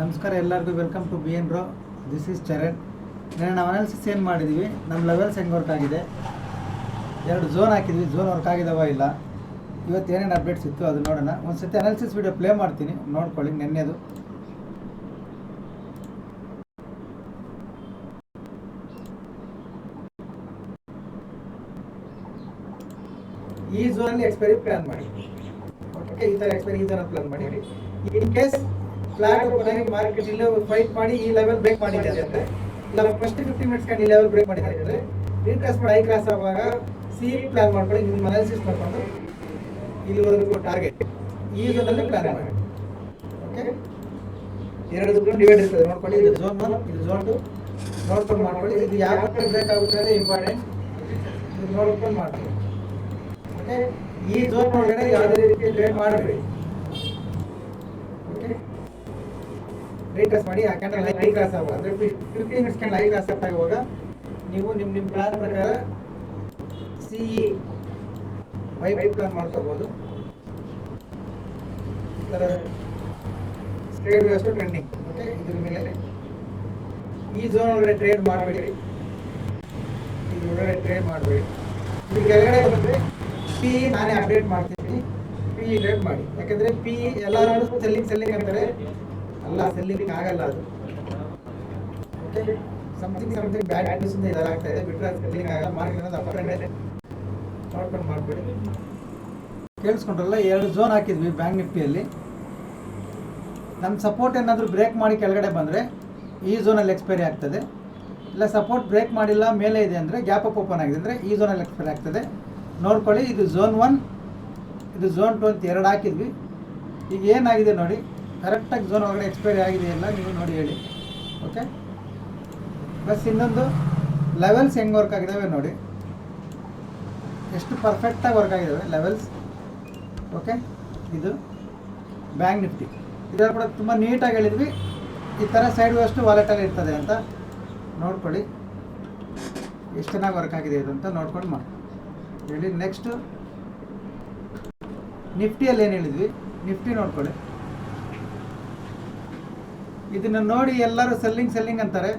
ನಮಸ್ಕಾರ ಎಲ್ಲರಿಗೂ welcome to B N bro this is Charan ನಾನು ನಾವು ಅನಾಲಿಸಿಸ್ ಏನು ಮಾಡಿದ್ವಿ. ನಮ್ಮ ಲೆವೆಲ್ಸ್ ಹೆಂಗೆ ವರ್ಕ್ ಆಗಿದೆ? ಎರಡು ಝೋನ್ ಹಾಕಿದ್ವಿ. ಝೋನ್ ವರ್ಕ್ ಆಗಿದಾವ ಇಲ್ಲ? ಇವತ್ತು ಏನೇನು ಅಪ್ಡೇಟ್ಸ್ ಇತ್ತು ಅದು ನೋಡೋಣ. ಒಂದು ಸತಿ ಅನಾಲಿಸಿಸ್ ವಿಡಿಯೋ ಪ್ಲೇ ಮಾಡ್ತೀನಿ. ನೋಡ್ಕೊಳ್ಳಿ ನೆನ್ನೆದು ಈ ಝೋನಲ್ಲಿ ಎಕ್ಸ್ಪೈರಿ ಪ್ಲಾನ್ ಮಾಡಿ. ಓಕೆ ಈ ಥರ ಎಕ್ಸ್ಪೈರಿ ಈ ಥರ ಪ್ಲಾನ್ ಮಾಡಿ. ಇನ್ ಕೇಸ್ ಫ್ಲಾಟ್ ಓಪನ್ ಆಗಿ ಮಾರ್ಕೆಟ್ ಇಲ್ಲೇ ಫೈಟ್ ಮಾಡಿ ಈ ಲೆವೆಲ್ ಬ್ರೇಕ್ ಮಾಡಿದ್ದಾರೆ ಅಂದರೆ ಇಲ್ಲ ಫಸ್ಟ್ ಫಿಫ್ಟಿ ಮಿನಿಟ್ಸ್ ಕಂಡು ಈ ಲೆವೆಲ್ ಬ್ರೇಕ್ ಮಾಡಿದ್ದಾರೆ ಅಂದರೆ ಕ್ಲಾಸ್ ಮಾಡಿ ಐ ಕ್ರಾಸ್ ಆಗುವಾಗ ಸಿ ಪ್ಲಾನ್ ಮಾಡ್ಕೊಳ್ಳಿ ನಿಮ್ಮ ಅನಾಲಿಸಿಸ್ ಮಾಡ್ಕೊಂಡು ಇಲ್ಲಿವರೆಗೂ ಟಾರ್ಗೆಟ್ ಈ ಝೋನಲ್ಲಿ ಪ್ಲಾನ್ ಮಾಡಿ. ಓಕೆ ಎರಡು ಡಿವೈಡ್ ಇರ್ತದೆ, ನೋಡ್ಕೊಳ್ಳಿ. ಇದು ಝೋನ್ ಒನ್ ಇದು ಝೋನ್ ಟು ನೋಡ್ಕೊಂಡು ಮಾಡ್ಕೊಳ್ಳಿ. ಇದು ಯಾವ ಬ್ರೇಕ್ ಆಗುತ್ತೆ ಅಂದರೆ ಇಂಪಾರ್ಟೆಂಟ್ ಇದು ನೋಡ್ಕೊಂಡು ಮಾಡ್ಕೊಳ್ಳಿ. ಓಕೆ ಈ ಝೋನ್ ಒಳಗಡೆ ಯಾವುದೇ ರೀತಿ ಟ್ರೇಡ್ ಮಾಡಬೇಡಿ ಓಕೆ ರೀಕ್ರಾಸ್ ಮಾಡಿ ಆ ಕ್ಯಾಂಡಲ್ ಹೈ ಕ್ರಾಸ್ ಆಗುವ ಅಂದರೆ fifty minutes candle high cross ಆಗುವಾಗ, ನೀವು ನಿಮ್ಮ ನಿಮ್ಮ ಪ್ಲಾನ್ ಪ್ರಕಾರ ಸಿ ವೈ ವೈ ಪ್ಲಾನ್ ಮಾಡ್ಕೋಬೋದು ಈ ಥರ ಅಷ್ಟು ಟ್ರೆಂಡಿಂಗ್ ಓಕೆ ಇದ್ರ ಮೇಲೆ ಈ ಝೋನ್ ಒಳಗಡೆ ಟ್ರೇಡ್ ಮಾಡಬೇಡಿ. ಇದ್ರ ಒಳಗಡೆ ಟ್ರೇಡ್ ಮಾಡಬೇಡಿ. ಇದು ಕೆಳಗಡೆ ಬಂದರೆ ಪಿ ನಾನೇ ಅಪ್ಡೇಟ್ ಮಾಡ್ತೀನಿ. ಪಿ ಟ್ರೇಡ್ ಮಾಡಿ. ಯಾಕಂದ್ರೆ ಪಿ ಎಲ್ಲರೂ ಸೆಲ್ಲಿಂಗ್ ಸೆಲ್ಲಿಂಗ್ ಅಂತಾರೆ. ಅಲ್ಲ ಸೆಲ್ಲಿಂಗ್ ಆಗಲ್ಲ ಅದು. ಸಮಥಿಂಗ್ ಸಮಥಿಂಗ್ ಬ್ಯಾಡ್ ನ್ಯೂಸ್ ಇಂದ ಇದಾಗ್ತಾ ಇದೆ ಬಿಟ್ಟರೆ ಸೆಲ್ಲಿಂಗ್ ಆಗಲ್ಲ ಮಾರ್ಕೆಟ್ ಅನ್ನೋದು ಮಾಡ್ಬಿಡಿ. ಕೇಳಿಸ್ಕೊಂಡ್ರಲ್ಲ, ಎರಡು ಝೋನ್ ಹಾಕಿದ್ವಿ ಬ್ಯಾಂಕ್ ನಿಫ್ಟಿಯಲ್ಲಿ. ನಮ್ಮ ಸಪೋರ್ಟ್ ಏನಾದರೂ ಬ್ರೇಕ್ ಮಾಡಿ ಕೆಳಗಡೆ ಬಂದರೆ, ಈ ಝೋನಲ್ಲಿ ಎಕ್ಸ್ಪೈರಿ ಆಗ್ತದೆ. ಇಲ್ಲ ಸಪೋರ್ಟ್ ಬ್ರೇಕ್ ಮಾಡಿಲ್ಲ, ಮೇಲೆ ಇದೆ ಅಂದರೆ ಗ್ಯಾಪ್ ಅಪ್ ಓಪನ್ ಆಗಿದೆ ಅಂದರೆ ಈ ಝೋನಲ್ಲಿ ಎಕ್ಸ್ಪೈರಿ ಆಗ್ತದೆ. ನೋಡ್ಕೊಳ್ಳಿ, ಇದು ಝೋನ್ ಒನ್ ಇದು ಝೋನ್ ಟು ಅಂತ ಎರಡು ಹಾಕಿದ್ವಿ. ಈಗ ಏನಾಗಿದೆ ನೋಡಿ ಕರೆಕ್ಟಾಗಿ ಝೋನ್ ಒಳಗಡೆ ಎಕ್ಸ್ಪೈರಿ ಆಗಿದೆ ಇಲ್ಲ ನೀವು ನೋಡಿ ಹೇಳಿ. ಓಕೆ ಪ್ಲಸ್ ಇನ್ನೊಂದು ಲೆವೆಲ್ಸ್ ಹೆಂಗೆ ವರ್ಕ್ ಆಗಿದ್ದಾವೆ ನೋಡಿ. ಎಷ್ಟು ಪರ್ಫೆಕ್ಟಾಗಿ ವರ್ಕ್ ಆಗಿದ್ದಾವೆ ಲೆವೆಲ್ಸ್ ಓಕೆ ಇದು ಬ್ಯಾಂಕ್ ನಿಫ್ಟಿ ಇದರ ಕೂಡ ತುಂಬ ನೀಟಾಗಿ ಹೇಳಿದ್ವಿ. ಈ ಥರ ಸೈಡ್ ಅಷ್ಟು ವಾಲೆಟಲ್ಲಿ ಇರ್ತದೆ ಅಂತ ನೋಡ್ಕೊಳ್ಳಿ. ಎಷ್ಟು ಚೆನ್ನಾಗಿ ವರ್ಕ್ ಆಗಿದೆ ಇದು ಅಂತ ನೋಡ್ಕೊಂಡು ಮಾಡಿ. ಹೇಳಿ ನೆಕ್ಸ್ಟು ನಿಫ್ಟಿಯಲ್ಲಿ ಏನು ಹೇಳಿದ್ವಿ? ನಿಫ್ಟಿ ನೋಡ್ಕೊಳ್ಳಿ. ಇದನ್ನು ನೋಡಿ ಎಲ್ಲರೂ ಸೆಲ್ಲಿಂಗ್ ಸೆಲ್ಲಿಂಗ್ ಅಂತಾರೆ.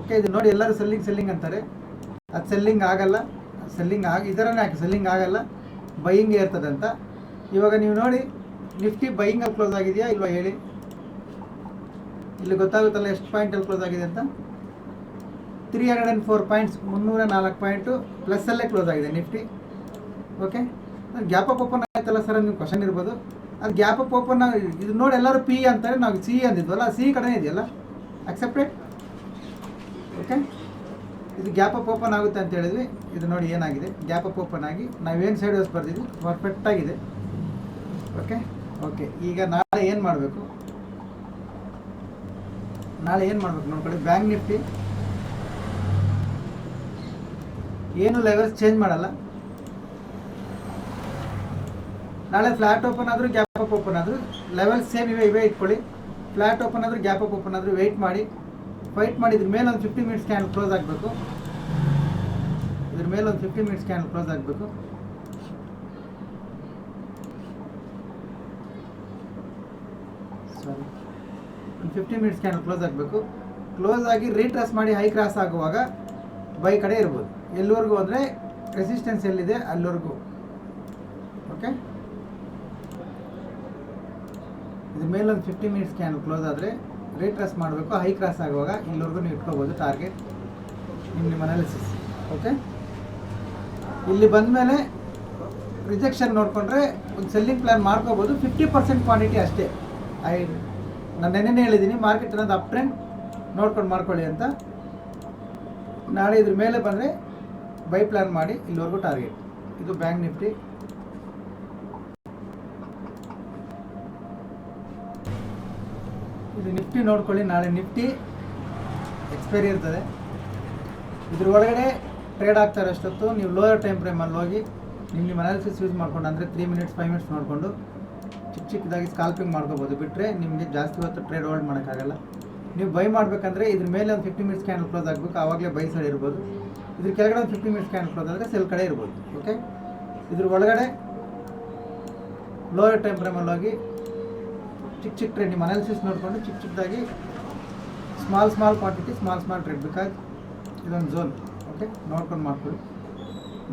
ಓಕೆ ಇದು ನೋಡಿ ಎಲ್ಲರೂ ಸೆಲ್ಲಿಂಗ್ ಸೆಲ್ಲಿಂಗ್ ಅಂತಾರೆ. ಅದು ಸೆಲ್ಲಿಂಗ್ ಆಗಲ್ಲ. ಸೆಲ್ಲಿಂಗ್ ಆಗ, ಈ ಹಾಕಿ ಸೆಲ್ಲಿಂಗ್ ಆಗಲ್ಲ. ಬೈಯಿಂಗ್ ಇರ್ತದೆ ಅಂತ ಇವಾಗ ನೀವು ನೋಡಿ ನಿಫ್ಟಿ ಬೈಯಿಂಗಲ್ಲಿ ಕ್ಲೋಸ್ ಆಗಿದೆಯಾ ಇಲ್ವಾ ಹೇಳಿ? ಇಲ್ಲಿ ಗೊತ್ತಾಗುತ್ತಲ್ಲ ಎಷ್ಟು ಪಾಯಿಂಟಲ್ಲಿ ಕ್ಲೋಸ್ ಆಗಿದೆ ಅಂತ? Three hundred and four points ಮುನ್ನೂರ ನಾಲ್ಕು ಪಾಯಿಂಟು ಪ್ಲಸ್ಸಲ್ಲೇ ಕ್ಲೋಸ್ ಆಗಿದೆ Nifty okay gap up open ಆಯ್ತಲ್ಲ ಸರ್ ನೀವು ಕ್ವಶನ್ ಇರ್ಬೋದು. ಅದು ಗ್ಯಾಪ್ ಅಪ್ ಓಪನ್ ಇದು ನೋಡಿ ಎಲ್ಲರೂ ಪಿ ಅಂತಾರೆ, ನಾವು ಸಿ ಅಂದಿದ್ವಲ್ಲ ಸಿ ಕಡೆ ಇದೆಯಲ್ಲ? ಅಕ್ಸೆಪ್ಟೆಡ್ ಓಕೆ ಇದು ಗ್ಯಾಪ್ ಅಪ್ ಓಪನ್ ಆಗುತ್ತೆ ಅಂತ ಹೇಳಿದ್ವಿ. ಇದು ನೋಡಿ ಏನಾಗಿದೆ? ಗ್ಯಾಪ್ ಅಪ್ ಓಪನ್ ಆಗಿ ನಾವೇನು ಸೈಡ್ ವೈಸ್ ಬರ್ದಿದ್ವಿ? ಪರ್ಫೆಕ್ಟಾಗಿದೆ ಓಕೆ ಓಕೆ ಈಗ ನಾಳೆ ಏನು ಮಾಡಬೇಕು? ನಾಳೆ ಏನು ಮಾಡಬೇಕು ನೋಡ್ಕೊಳ್ಳಿ. ಬ್ಯಾಂಕ್ ನಿಫ್ಟಿ ಏನು ಲೆವೆಲ್ಸ್ ಚೇಂಜ್ ಮಾಡಲ್ಲ. ನಾಳೆ ಫ್ಲಾಟ್ ಓಪನ್ ಆದರೂ ಗ್ಯಾಪ್ ಅಪ್ ಓಪನ್ ಆದರೂ ಲೆವೆಲ್ ಸೇಮ್ ಇವೆ, ಇವೇ ಇಟ್ಕೊಳ್ಳಿ. ಫ್ಲಾಟ್ ಓಪನ್ ಆದರೂ ಗ್ಯಾಪ್ ಅಪ್ ಓಪನ್ ಆದರೂ ವೆಯ್ಟ್ ಮಾಡಿ. ಫೈಟ್ ಮಾಡಿ, ಇದ್ರ ಮೇಲೆ ಫಿಫ್ಟಿ ಮಿನಿಟ್ಸ್ ಕ್ಯಾನ್ ಕ್ಲೋಸ್ ಆಗಬೇಕು. ಇದ್ರ ಮೇಲೆ ಒಂದು ಫಿಫ್ಟಿ ಮಿನಿಟ್ಸ್ ಕ್ಯಾನ್ ಕ್ಲೋಸ್ ಆಗಬೇಕು. ಸಾರಿ ಒಂದು ಫಿಫ್ಟಿ ಮಿನಿಟ್ಸ್ ಕ್ಯಾನ್ ಕ್ಲೋಸ್ ಆಗಬೇಕು. ಕ್ಲೋಸ್ ಆಗಿ ರೀಟ್ರಾಸ್ ಮಾಡಿ ಹೈ ಕ್ರಾಸ್ ಆಗುವಾಗ ಬೈ ಕಡೆ ಇರ್ಬೋದು. ಎಲ್ಲಿವರೆಗೂ ಅಂದರೆ ರೆಸಿಸ್ಟೆನ್ಸ್ ಎಲ್ಲಿದೆ? ಅಲ್ಲಿವರೆಗೂ ಓಕೆ ಇದ್ರ ಮೇಲೆ ಒಂದು ಫಿಫ್ಟಿ ಮಿನಿಟ್ಸ್ ಕ್ಯಾನ್ ಕ್ಲೋಸ್ ಆದರೆ ರೀಟ್ರಾಸ್ ಮಾಡಬೇಕು ಹೈ ಕ್ರಾಸ್ ಆಗುವಾಗ ಇಲ್ಲಿವರೆಗೂ ನೀವು ಇಟ್ಕೋಬೋದು ಟಾರ್ಗೆಟ್ ನಿಮ್ಮ ನಿಮ್ಮ ಅನಾಲಿಸಿಸ್ ಓಕೆ ಇಲ್ಲಿ ಬಂದಮೇಲೆ ರಿಜೆಕ್ಷನ್ ನೋಡಿಕೊಂಡ್ರೆ ಒಂದು ಸೆಲ್ಲಿಂಗ್ ಪ್ಲ್ಯಾನ್ ಮಾಡ್ಕೋಬೋದು ಫಿಫ್ಟಿ ಪರ್ಸೆಂಟ್ ಕ್ವಾಂಟಿಟಿ ಅಷ್ಟೇ. ಐ ನಾನು ನೆನ್ನೆನೇ ಹೇಳಿದ್ದೀನಿ ಮಾರ್ಕೆಟ್ ಅನ್ನೋದು ಅಪ್ ಟ್ರೆಂಡ್ ನೋಡ್ಕೊಂಡು ಮಾಡ್ಕೊಳ್ಳಿ ಅಂತ. ನಾಳೆ ಇದ್ರ ಮೇಲೆ ಬಂದರೆ ಬೈ ಪ್ಲ್ಯಾನ್ ಮಾಡಿ ಇಲ್ಲಿವರೆಗೂ ಟಾರ್ಗೆಟ್ ಇದು ಬ್ಯಾಂಕ್ ನಿಫ್ಟಿ. ಇದು ನಿಫ್ಟಿ ನೋಡ್ಕೊಳ್ಳಿ, ನಾಳೆ ನಿಫ್ಟಿ ಎಕ್ಸ್ಪೈರಿ ಇರ್ತದೆ. ಇದ್ರ ಒಳಗಡೆ ಟ್ರೇಡ್ ಆಗ್ತಾರೆ ಅಷ್ಟೊತ್ತು ನೀವು ಲೋಯರ್ ಟೈಮ್ ಫ್ರೇಮಲ್ಲಿ ಹೋಗಿ ನಿಮ್ಮ ನಿಮ್ಮ ಅನಾಲಿಸಿಸ್ ಯೂಸ್ ಮಾಡ್ಕೊಂಡು, ಅಂದರೆ ತ್ರೀ ಮಿನಿಟ್ಸ್ ಫೈವ್ ಮಿನಿಟ್ಸ್ ನೋಡಿಕೊಂಡು ಚಿಕ್ಕ ಚಿಕ್ಕದಾಗಿ ಸ್ಕಾಲ್ಪಿಂಗ್ ಮಾಡ್ಕೋಬೋದು. ಬಿಟ್ಟರೆ ನಿಮಗೆ ಜಾಸ್ತಿ ಹೊತ್ತು ಟ್ರೇಡ್ ಹೋಲ್ಡ್ ಮಾಡೋಕ್ಕಾಗಲ್ಲ. ನೀವು ಬೈ ಮಾಡಬೇಕಂದ್ರೆ ಇದ್ರ ಮೇಲೆ ಒಂದು ಫಿಫ್ಟಿ ಮಿನಿಟ್ಸ್ ಕ್ಯಾನ್ ಕ್ಲೋಸ್ ಆಗಬೇಕು. ಆವಾಗಲೇ ಬೈ ಸೈಡ್ ಇರ್ಬೋದು. ಇದ್ರ ಕೆಳಗಡೆ ಒಂದು ಫಿಫ್ಟಿ ಮಿನಿಟ್ಸ್ ಕ್ಯಾನ್ ಕ್ಲೋಸ್ ಆದರೆ ಸೆಲ್ ಕಡೆ ಇರ್ಬೋದು. ಓಕೆ ಇದ್ರ ಒಳಗಡೆ ಲೋಯರ್ ಟೈಮ್ ಫ್ರೇಮಲ್ಲಿ ಹೋಗಿ ಚಿಕ್ಕ ಚಿಕ್ಕ ಟ್ರೇಡ್ ನಿಮ್ಮ ಅನಾಲಿಸಿಸ್ ನೋಡಿಕೊಂಡು ಚಿಕ್ಕ ಚಿಕ್ಕದಾಗಿ small small quantity small small trade because ಇದೊಂದು ಝೋನ್ ಓಕೆ ನೋಡ್ಕೊಂಡು ಮಾಡ್ಕೊಳ್ಳಿ.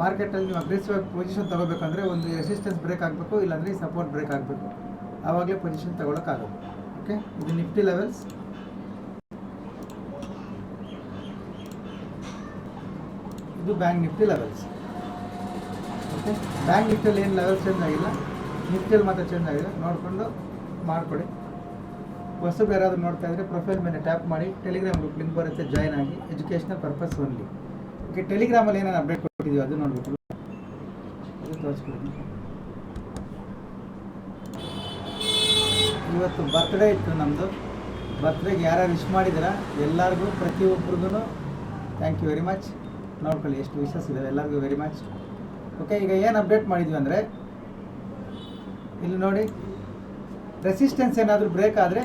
ಮಾರ್ಕೆಟಲ್ಲಿ ನೀವು ಅಗ್ರೆಸಿವ್ ಆಗಿ ಪೊಸಿಷನ್ ತೊಗೋಬೇಕಂದ್ರೆ ಒಂದು ರೆಸಿಸ್ಟೆನ್ಸ್ ಬ್ರೇಕ್ ಆಗಬೇಕು, ಇಲ್ಲಾಂದರೆ ಸಪೋರ್ಟ್ ಬ್ರೇಕ್ ಆಗಬೇಕು. ಆವಾಗಲೇ ಪೊಸಿಷನ್ ತೊಗೊಳಕ್ಕಾಗೋದು ಓಕೆ ಇದು ನಿಫ್ಟಿ ಲೆವೆಲ್ಸ್ ಇದು bank Nifty levels okay bank ನಿಫ್ಟಿಯಲ್ಲಿ ಏನು ಲೆವೆಲ್ ಚೇಂಜ್ ಆಗಿಲ್ಲ? ನಿಫ್ಟಿಯಲ್ಲಿ ಮಾತ್ರ ಚೇಂಜ್ ಆಗಿದೆ. ನೋಡಿಕೊಂಡು ಮಾಡಿಕೊಡಿ. ಹೊಸಬ್ ಯಾರಾದರೂ ನೋಡ್ತಾ ಇದ್ದರೆ ಪ್ರೊಫೈಲ್ ಮೇಲೆ ಟ್ಯಾಪ್ ಮಾಡಿ, ಟೆಲಿಗ್ರಾಮ್ ಗ್ರೂಪ್ ಲಿಂಕ್ ಬರುತ್ತೆ, ಜಾಯ್ನ್ ಆಗಿ, ಎಜುಕೇಷನಲ್ ಪರ್ಪಸ್ ಓನ್ಲಿ ಓಕೆ ಟೆಲಿಗ್ರಾಮಲ್ಲಿ ಏನೇನು ಅಪ್ಡೇಟ್ ಕೊಟ್ಟಿದ್ದೀವಿ ಅದು ನೋಡ್ಬೇಕು ಅದು ತೋರಿಸ್ಕೊಡಿ. ಇವತ್ತು ಬರ್ತ್ಡೇ ಇತ್ತು ನಮ್ಮದು ಬರ್ತ್ಡೇಗೆ ಯಾರ್ಯಾರು ವಿಶ್ ಮಾಡಿದ್ದೀರಾ? ಎಲ್ಲರಿಗೂ ಪ್ರತಿಯೊಬ್ಬರಿಗೂ ಥ್ಯಾಂಕ್ ಯು ವೆರಿ ಮಚ್ ನೋಡ್ಕೊಳ್ಳಿ, ಎಷ್ಟು ವಿಶಸ್ ಇದೆ ಎಲ್ಲರಿಗೂ ವೆರಿ ಮಚ್ ಓಕೆ ಈಗ ಏನು ಅಪ್ಡೇಟ್ ಮಾಡಿದ್ವಿ ಅಂದರೆ, ಇಲ್ಲಿ ನೋಡಿ. ರೆಸಿಸ್ಟೆನ್ಸ್ ಏನಾದರೂ ಬ್ರೇಕ್ ಆದರೆ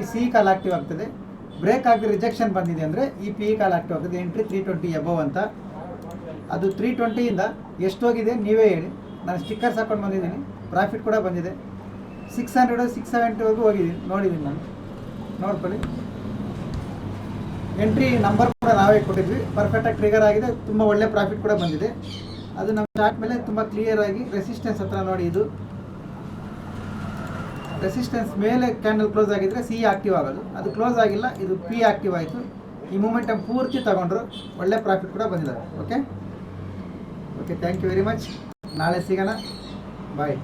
ಈ ಸಿ ಕಾಲ್ ಆಕ್ಟಿವ್ ಆಗ್ತದೆ. ಬ್ರೇಕ್ ಆಗಿ ರಿಜೆಕ್ಷನ್ ಬಂದಿದೆ ಅಂದರೆ ಈ ಪಿ ಕಾಲ್ ಆಕ್ಟಿವ್ ಆಗ್ತದೆ. ಎಂಟ್ರಿ ತ್ರೀ ಟ್ವೆಂಟಿ ಎಬವ್ ಅಂತ. ಅದು ತ್ರೀ ಟ್ವೆಂಟಿಯಿಂದ ಎಷ್ಟೋಗಿದೆ ನೀವೇ ಹೇಳಿ. ನಾನು ಸ್ಟಿಕ್ಕರ್ಸ್ ಹಾಕೊಂಡು ಬಂದಿದ್ದೀನಿ. ಪ್ರಾಫಿಟ್ ಕೂಡ ಬಂದಿದೆ. ಸಿಕ್ಸ್ ಹಂಡ್ರೆಡ್ ಸಿಕ್ಸ್ ಸೆವೆಂಟಿವರೆಗೂ ಹೋಗಿದ್ದೀನಿ ನೋಡಿದ್ದೀನಿ ನಾನು. ನೋಡ್ಕೊಳ್ಳಿ. ಎಂಟ್ರಿ ನಂಬರ್ ಕೂಡ ನಾವೇ ಕೊಟ್ಟಿದ್ವಿ. ಪರ್ಫೆಕ್ಟಾಗಿ ಟ್ರಿಗರ್ ಆಗಿದೆ. ತುಂಬ ಒಳ್ಳೆ ಪ್ರಾಫಿಟ್ ಕೂಡ ಬಂದಿದೆ. ಅದು ನಮ್ಮ ಸ್ಟಾರ್ಟ್ ಮೇಲೆ ತುಂಬ ಕ್ಲಿಯರ್ ಆಗಿ ರೆಸಿಸ್ಟೆನ್ಸ್ ಹತ್ರ ನೋಡಿ ಇದು. ರೆಸಿಸ್ಟೆನ್ಸ್ ಮೇಲೆ ಕ್ಯಾಂಡಲ್ ಕ್ಲೋಸ್ ಆಗಿದ್ರೆ ಸಿ ಆಕ್ಟಿವ್ ಆಗೋದು. ಅದು ಕ್ಲೋಸ್ ಆಗಿಲ್ಲ, ಇದು ಪಿ ಆಕ್ಟಿವ್ ಆಯಿತು. ಈ ಮೂಮೆಂಟಮ್ ಪೂರ್ತಿ ತಗೊಂಡ್ರು ಒಳ್ಳೆ ಪ್ರಾಫಿಟ್ ಕೂಡ ಬಂದಿದ್ದಾರೆ okay okay thank you very much ನಾಳೆ ಸಿಗೋಣ. ಬಾಯ್